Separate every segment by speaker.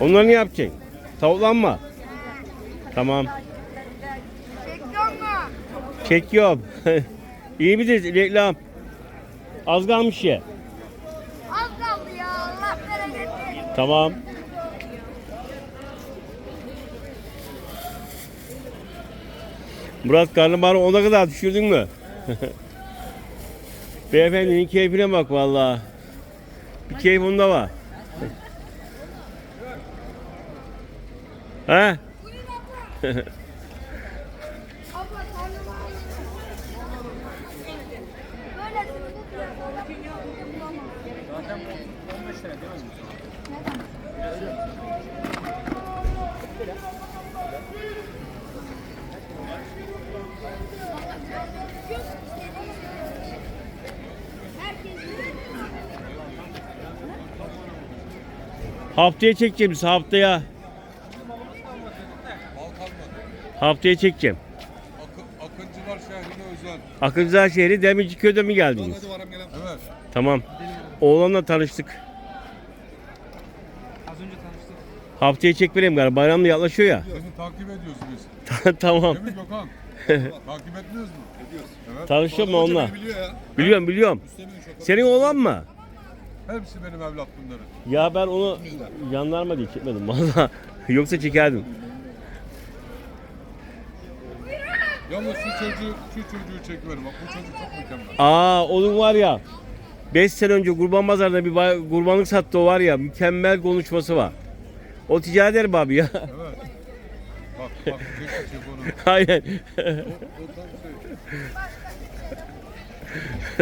Speaker 1: Onları ne yapacaksın? Tavuklanma. Tamam.
Speaker 2: Çekiyor mu?
Speaker 1: Çekiyorum. İyi midir reklam? Az kalmış ya.
Speaker 2: Az kaldı ya. Allah bereket versin.
Speaker 1: Tamam. Murat karnıbarı ona kadar düşürdün mü? Beyefendinin keyfine bak vallahi. Bir keyif onda var.
Speaker 2: Bu
Speaker 3: Zaten 15 lira değil mi?
Speaker 1: Haftaya çekeceğim biz haftaya. Haftaya çekeceğim.
Speaker 4: Akı, Akıncılar şehrine özel.
Speaker 1: Akıncılar şehri Demirci köyde mi geldiniz?
Speaker 4: Evet.
Speaker 1: Tamam. Oğlanla tanıştık.
Speaker 3: Az önce tanıştık.
Speaker 1: Haftaya çek vereyim galiba. Bayram da yaklaşıyor ya.
Speaker 4: Seni takip ediyoruz biz.
Speaker 1: tamam.
Speaker 4: Değil mi Gökhan? takip etmiyoruz mu? Ediyoruz. Evet.
Speaker 1: Tanışıyor mu onunla?
Speaker 4: biliyor ya.
Speaker 1: Biliyorum biliyorum. Senin oğlan mı?
Speaker 4: Hepsi benim evlat bunların.
Speaker 1: Ya ben onu yanlarma diye çekmedim valla. Yoksa çekerdim.
Speaker 4: Yalnız şu çocuğu, şu çocuğu çekiverim. Bak bu çocuk çok mükemmel.
Speaker 1: Aa onun var ya 5 sene önce kurban pazarında bir bay- kurbanlık sattı o var ya mükemmel konuşması var. O ticaret eder abi ya.
Speaker 4: Evet. Bak bak çek çek onu.
Speaker 1: Aynen.
Speaker 4: O, o tam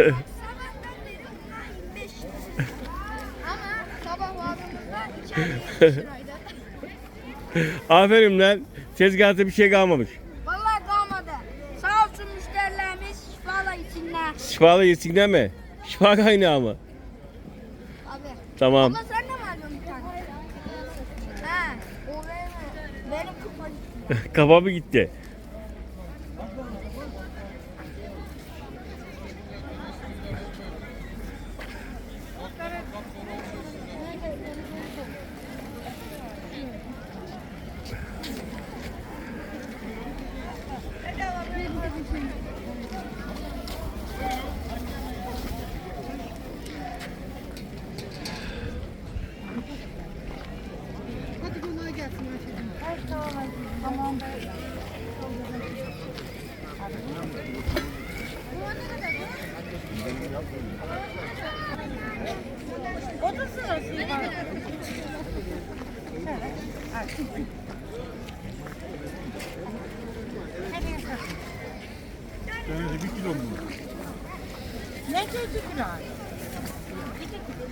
Speaker 4: şey.
Speaker 1: Aferin lan. Tezgahta bir şey kalmamış.
Speaker 2: Vallahi kalmadı. Sağ olsun müşterilerimiz şifala içinler.
Speaker 1: Şifalı yesinler mi? Şifa kaynağı mı?
Speaker 2: Abi.
Speaker 1: Tamam.
Speaker 2: Abla sen de mi bir tane? He. O benim. Benim kupa
Speaker 1: Kafamı gitti.
Speaker 2: Tamam.
Speaker 5: Ne çocuk kilo? İki kilo.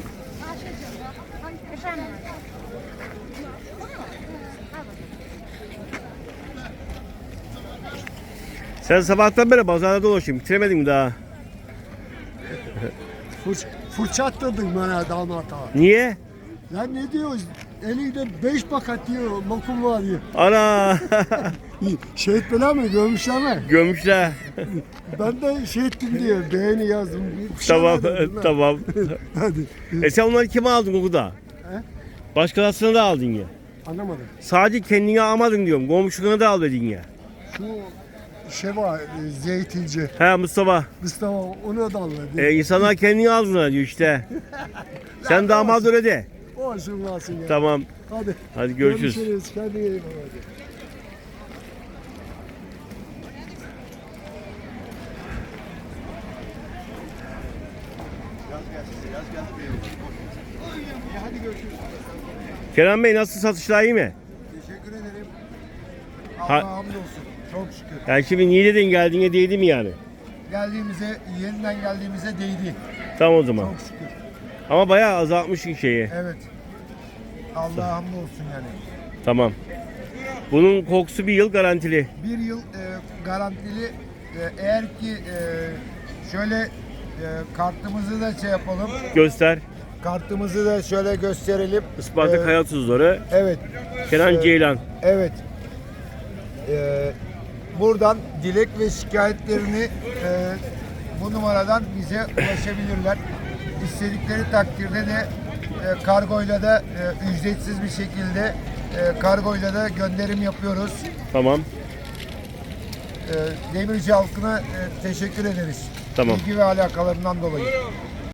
Speaker 5: Ayşe'cim.
Speaker 1: Sen sabahtan beri pazarda dolaşıyorsun. Bitiremedin mi daha?
Speaker 6: Fırç, fırça attırdın bana damata.
Speaker 1: Niye?
Speaker 6: Ya ne diyoruz? Elinde beş paket diyor, lokum var diyor.
Speaker 1: Ana!
Speaker 6: Şehit bela mı? Görmüşler mi?
Speaker 1: Gömmüşler.
Speaker 6: Ben de şehittim diyor. Beğeni yazdım. Şey
Speaker 1: tamam, tamam.
Speaker 6: Hadi.
Speaker 1: E sen onları kime aldın okuda?
Speaker 6: He?
Speaker 1: Başkasına da aldın ya.
Speaker 6: Anlamadım.
Speaker 1: Sadece kendine almadın diyorum. Komşuna da al dedin ya.
Speaker 6: Şu şey var, e, zeytinci.
Speaker 1: He Mustafa.
Speaker 6: Mustafa onu da almadı.
Speaker 1: E, insanlar kendini aldın diyor işte. Sen damat öyle de.
Speaker 6: Olsun olsun ya.
Speaker 1: Tamam.
Speaker 6: Hadi.
Speaker 1: Hadi görüşürüz.
Speaker 6: Görüşürüz. Kendine iyi bak. hadi.
Speaker 1: Kenan Bey nasıl satışlar iyi mi?
Speaker 6: Teşekkür ederim.
Speaker 1: Ha-
Speaker 6: Allah'a hamdolsun. Çok şükür.
Speaker 1: Yani şimdi niye dedin geldiğine değdi mi yani?
Speaker 6: Geldiğimize, yeniden geldiğimize değdi.
Speaker 1: Tamam o zaman.
Speaker 6: Çok şükür.
Speaker 1: Ama bayağı azaltmış şeyi.
Speaker 6: Evet. Allah'a hamdolsun yani.
Speaker 1: Tamam. Bunun kokusu bir yıl garantili.
Speaker 6: Bir yıl e, garantili e, eğer ki e, şöyle e, kartımızı da şey yapalım.
Speaker 1: Göster.
Speaker 6: Kartımızı da şöyle gösterelim.
Speaker 1: Isparta
Speaker 6: E,
Speaker 1: Kaya Tuzları.
Speaker 6: Evet.
Speaker 1: Kenan
Speaker 6: Ee,
Speaker 1: Ceylan.
Speaker 6: Evet. E, buradan dilek ve şikayetlerini e, bu numaradan bize ulaşabilirler. İstedikleri takdirde de e, kargoyla da e, ücretsiz bir şekilde e, kargoyla da gönderim yapıyoruz.
Speaker 1: Tamam.
Speaker 6: E, Demirci halkına e, teşekkür ederiz.
Speaker 1: Tamam.
Speaker 6: İlgi ve alakalarından dolayı.